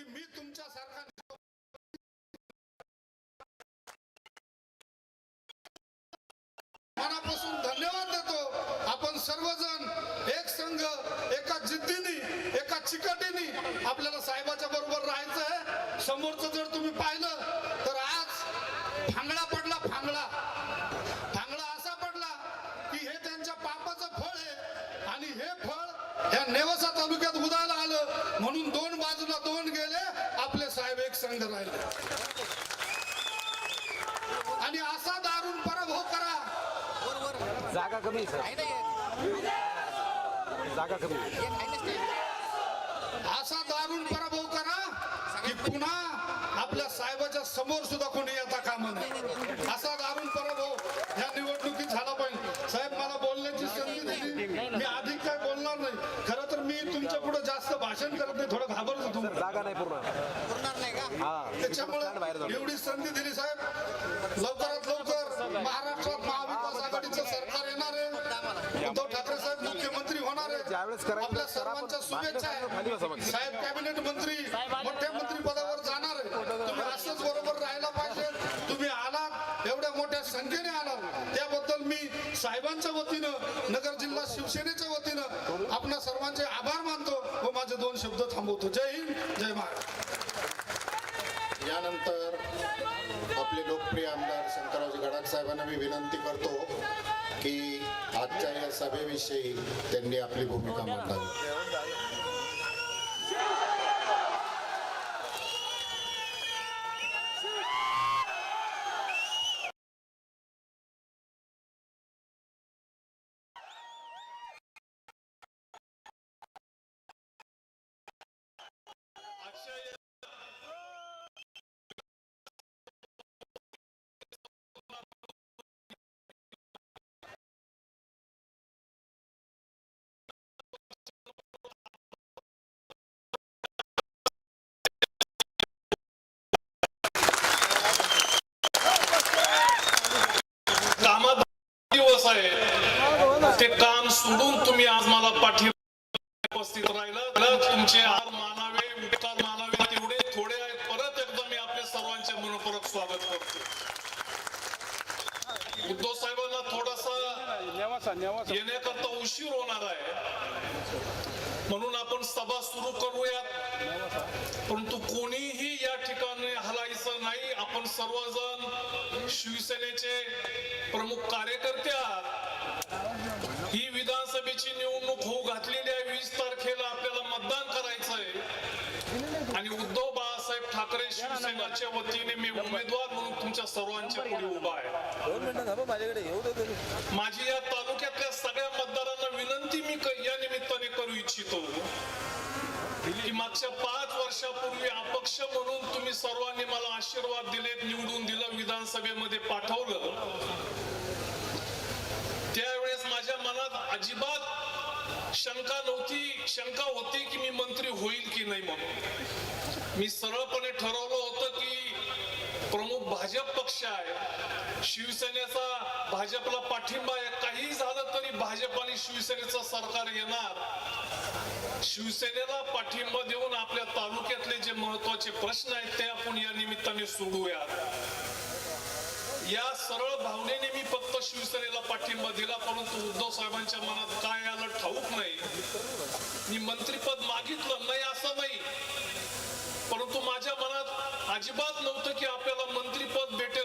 की मी तुमच्यासारखा मनापासून धन्यवाद देतो. आपण सर्वजण एक संघ एका जिद्दीने एका चिकटीने आपल्याला साहेबाच्या बरोबर राहायचं आहे. समोरचं जर तुम्ही पाहिलं तर आज भांगडा पडला फांगडा भांगडा असा पडला की हे त्यांच्या पापाचं फळ आहे. आणि हे फळ या नेवासा तालुक्यात उदायला आलं. जागा कमी सर. जागा कमी. असा दारुण पराभव करा की पुन्हा आपल्या साहेबाच्या समोर सुद्धा कोणी येता कामा नये. असा दारुण पराभव या निवडणुकीत झाला पाहिजे. साहेब मला बोलण्याची संधी दिली मी अधिक काय बोलणार नाही. खरं तर मी तुमच्यापुढे जास्त भाषण करत नाही. थोडं घाबरत होतो जागा नाही पूर्ण. त्याच्यामुळे. एवढी संधी दिली साहेब. लवकरात लवकर महाराष्ट्रात महाविकास आघाडीचं सरकार येणार आहे. उद्धव ठाकरे साहेब मुख्यमंत्री होणार आहे. आपल्या सर्वांच्या शुभेच्छा. आहे. साहेब कॅबिनेट मंत्री मोठ्या मंत्री पदावर जाणार आहे. तुम्ही असंच बरोबर राहायला पाहिजे. तुम्ही आलात एवढ्या मोठ्या संख्येने आलात. त्याबद्दल मी साहेबांच्या वतीनं नगर जिल्हा शिवसेनेच्या वतीनं आपणा सर्वांचे आभार मानतो व माझे दोन शब्द थांबवतो. जय हिंद जय महाराष्ट्र. यानंतर आपले लोकप्रिय आमदार शंकररावजी गडाख साहेबांना मी विनंती करतो की आजच्या या सभेविषयी त्यांनी आपली भूमिका मांडावी. आहे. ते काम सोडून तुम्ही आज मला पाठी उपस्थित राहिलं तुमचे आर मानावे उपकार मानावे तेवढे थोडे आहेत. परत एकदा मी आपले सर्वांचे मनपूर्वक स्वागत करतो. उद्धव साहेबांना थोडासा येण्याकरता उशीर होणार आहे. म्हणून आपण सभा सुरू करूयात. परंतु कोणीही आपण सर्वजण शिवसेनेचे प्रमुख कार्यकर्ते आहात. ही विधानसभेची निवडणूक होऊ घातलेली आहे. वीस तारखेला आपल्याला मतदान करायचंय. आणि उद्धव बाळासाहेब ठाकरे शिवसेनेच्या वतीने मी उमेदवार म्हणून तुमच्या सर्वांच्या पुढे उभा आहे. माझी या तालुक्यातल्या सगळ्या मतदारांना विनंती मी या निमित्ताने करू इच्छितो. की मागच्या पाच वर्षापूर्वी अपक्ष म्हणून तुम्ही सर्वांनी मला आशीर्वाद दिलेत निवडून दिलं विधानसभेमध्ये पाठवलं. त्यावेळेस माझ्या मनात अजिबात शंका नव्हती शंका होती की मी मंत्री होईल की नाही म्हणून. मी सरळपणे ठरवलं होतं की प्रमुख भाजप पक्ष आहे. शिवसेनेचा भाजपला पाठिंबा आहे. काही झालं तरी भाजप आणि शिवसेनेचं सरकार येणार. शिवसेनेला पाठिंबा देऊन आपल्या तालुक्यातले जे महत्त्वाचे प्रश्न आहेत ते आपण या निमित्ताने सोडूयात या सरळ भावनेने मी फक्त शिवसेनेला पाठिंबा दिला परंतु उद्धव साहेबांच्या मनात काय आलं ठाऊक नाही. मी मंत्रीपद मागितलं नाही असं नाही. परंतु माझ्या मनात अजिबात नव्हतं की आपल्याला मंत्रीपद भेटेल